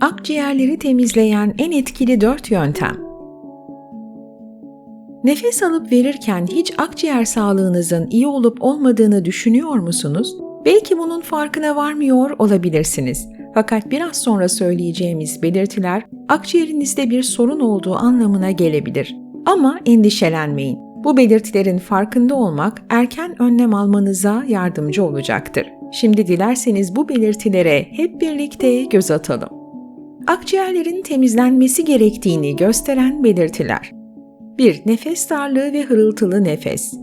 Akciğerleri temizleyen en etkili 4 yöntem. Nefes alıp verirken hiç akciğer sağlığınızın iyi olup olmadığını düşünüyor musunuz? Belki bunun farkına varmıyor olabilirsiniz. Fakat biraz sonra söyleyeceğimiz belirtiler akciğerinizde bir sorun olduğu anlamına gelebilir. Ama endişelenmeyin. Bu belirtilerin farkında olmak erken önlem almanıza yardımcı olacaktır. Şimdi dilerseniz bu belirtilere hep birlikte göz atalım. Akciğerlerin temizlenmesi gerektiğini gösteren belirtiler. 1. Nefes darlığı ve hırıltılı nefes.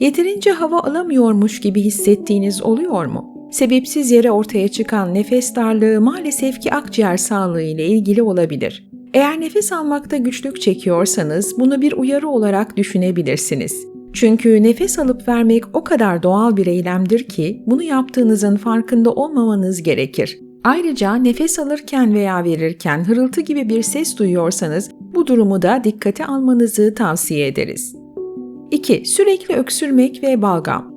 Yeterince hava alamıyormuş gibi hissettiğiniz oluyor mu? Sebepsiz yere ortaya çıkan nefes darlığı maalesef ki akciğer sağlığı ile ilgili olabilir. Eğer nefes almakta güçlük çekiyorsanız bunu bir uyarı olarak düşünebilirsiniz. Çünkü nefes alıp vermek o kadar doğal bir eylemdir ki bunu yaptığınızın farkında olmamanız gerekir. Ayrıca nefes alırken veya verirken hırıltı gibi bir ses duyuyorsanız bu durumu da dikkate almanızı tavsiye ederiz. 2. Sürekli öksürmek ve balgam.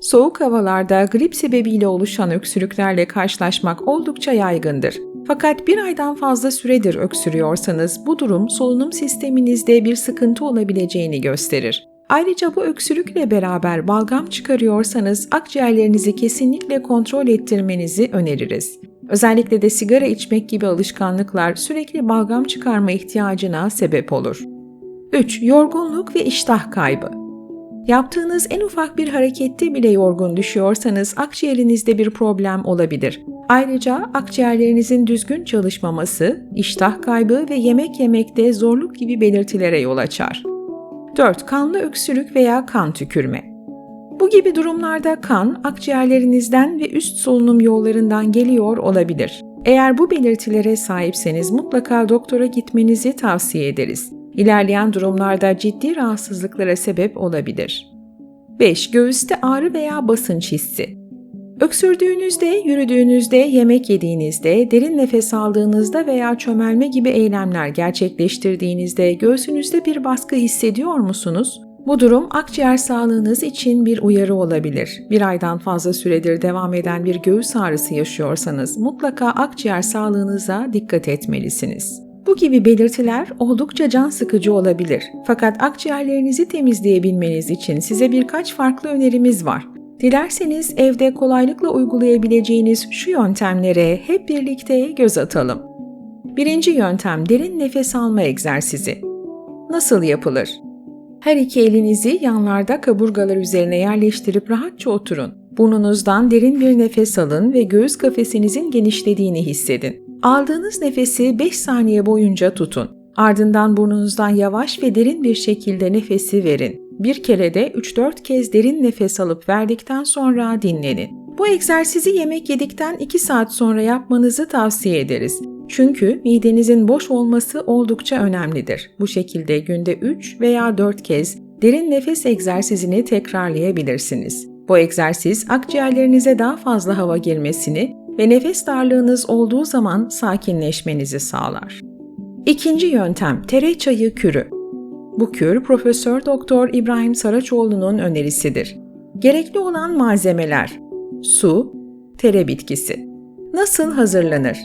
Soğuk havalarda grip sebebiyle oluşan öksürüklerle karşılaşmak oldukça yaygındır. Fakat bir aydan fazla süredir öksürüyorsanız bu durum solunum sisteminizde bir sıkıntı olabileceğini gösterir. Ayrıca bu öksürükle beraber balgam çıkarıyorsanız akciğerlerinizi kesinlikle kontrol ettirmenizi öneririz. Özellikle de sigara içmek gibi alışkanlıklar sürekli balgam çıkarma ihtiyacına sebep olur. 3. Yorgunluk ve iştah kaybı. Yaptığınız en ufak bir harekette bile yorgun düşüyorsanız akciğerinizde bir problem olabilir. Ayrıca akciğerlerinizin düzgün çalışmaması, iştah kaybı ve yemek yemekte zorluk gibi belirtilere yol açar. 4. Kanlı öksürük veya kan tükürme. Bu gibi durumlarda kan akciğerlerinizden ve üst solunum yollarından geliyor olabilir. Eğer bu belirtilere sahipseniz mutlaka doktora gitmenizi tavsiye ederiz. İlerleyen durumlarda ciddi rahatsızlıklara sebep olabilir. 5. Göğüste ağrı veya basınç hissi. Öksürdüğünüzde, yürüdüğünüzde, yemek yediğinizde, derin nefes aldığınızda veya çömelme gibi eylemler gerçekleştirdiğinizde göğsünüzde bir baskı hissediyor musunuz? Bu durum akciğer sağlığınız için bir uyarı olabilir. Bir aydan fazla süredir devam eden bir göğüs ağrısı yaşıyorsanız mutlaka akciğer sağlığınıza dikkat etmelisiniz. Bu gibi belirtiler oldukça can sıkıcı olabilir. Fakat akciğerlerinizi temizleyebilmeniz için size birkaç farklı önerimiz var. Dilerseniz evde kolaylıkla uygulayabileceğiniz şu yöntemlere hep birlikte göz atalım. Birinci yöntem derin nefes alma egzersizi. Nasıl yapılır? Her iki elinizi yanlarda kaburgalar üzerine yerleştirip rahatça oturun. Burnunuzdan derin bir nefes alın ve göğüs kafesinizin genişlediğini hissedin. Aldığınız nefesi 5 saniye boyunca tutun. Ardından burnunuzdan yavaş ve derin bir şekilde nefesi verin. Bir kere de 3-4 kez derin nefes alıp verdikten sonra dinlenin. Bu egzersizi yemek yedikten 2 saat sonra yapmanızı tavsiye ederiz. Çünkü midenizin boş olması oldukça önemlidir. Bu şekilde günde 3 veya 4 kez derin nefes egzersizini tekrarlayabilirsiniz. Bu egzersiz akciğerlerinize daha fazla hava girmesini ve nefes darlığınız olduğu zaman sakinleşmenizi sağlar. İkinci yöntem tere çayı kürü. Bu kür Profesör Doktor İbrahim Saraçoğlu'nun önerisidir. Gerekli olan malzemeler: su, tere bitkisi. Nasıl hazırlanır?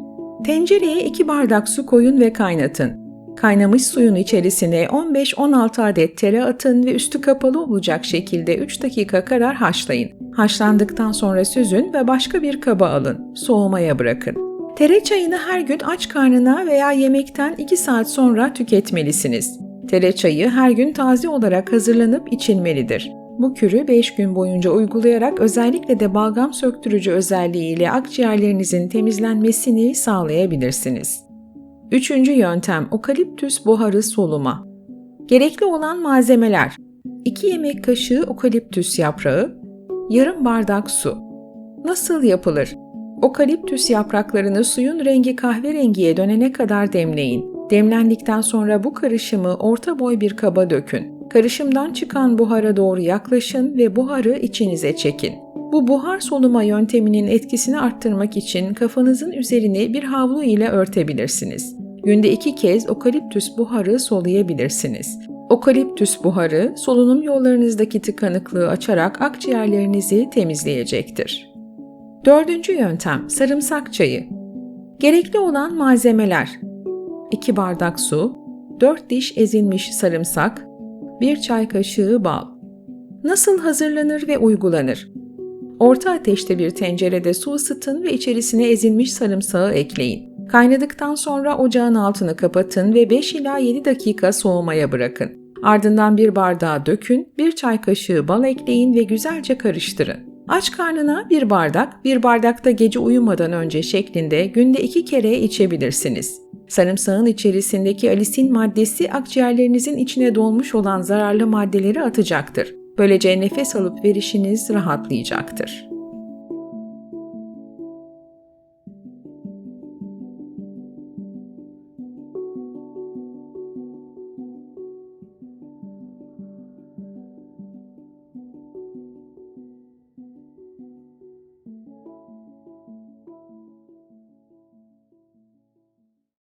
Tencereye 2 bardak su koyun ve kaynatın. Kaynamış suyun içerisine 15-16 adet tere atın ve üstü kapalı olacak şekilde 3 dakika kadar haşlayın. Haşlandıktan sonra süzün ve başka bir kaba alın. Soğumaya bırakın. Tere çayını her gün aç karnına veya yemekten 2 saat sonra tüketmelisiniz. Tere çayı her gün taze olarak hazırlanıp içilmelidir. Bu kürü 5 gün boyunca uygulayarak özellikle de balgam söktürücü özelliğiyle akciğerlerinizin temizlenmesini sağlayabilirsiniz. Üçüncü yöntem okaliptüs buharı soluma. Gerekli olan malzemeler 2 yemek kaşığı okaliptüs yaprağı, yarım bardak su. Nasıl yapılır? Okaliptüs yapraklarını suyun rengi kahverengiye dönene kadar demleyin. Demlendikten sonra bu karışımı orta boy bir kaba dökün. Karışımdan çıkan buhara doğru yaklaşın ve buharı içinize çekin. Bu buhar soluma yönteminin etkisini arttırmak için kafanızın üzerini bir havlu ile örtebilirsiniz. Günde iki kez okaliptüs buharı soluyabilirsiniz. Okaliptüs buharı solunum yollarınızdaki tıkanıklığı açarak akciğerlerinizi temizleyecektir. Dördüncü yöntem sarımsak çayı. Gerekli olan malzemeler 2 bardak su, 4 diş ezilmiş sarımsak, 1 çay kaşığı bal. Nasıl hazırlanır ve uygulanır? Orta ateşte bir tencerede su ısıtın ve içerisine ezilmiş sarımsağı ekleyin. Kaynadıktan sonra ocağın altını kapatın ve 5 ila 7 dakika soğumaya bırakın. Ardından bir bardağa dökün, bir çay kaşığı bal ekleyin ve güzelce karıştırın. Aç karnına bir bardak, bir bardakta gece uyumadan önce şeklinde günde iki kere içebilirsiniz. Sarımsağın içerisindeki alisin maddesi akciğerlerinizin içine dolmuş olan zararlı maddeleri atacaktır. Böylece nefes alıp verişiniz rahatlayacaktır.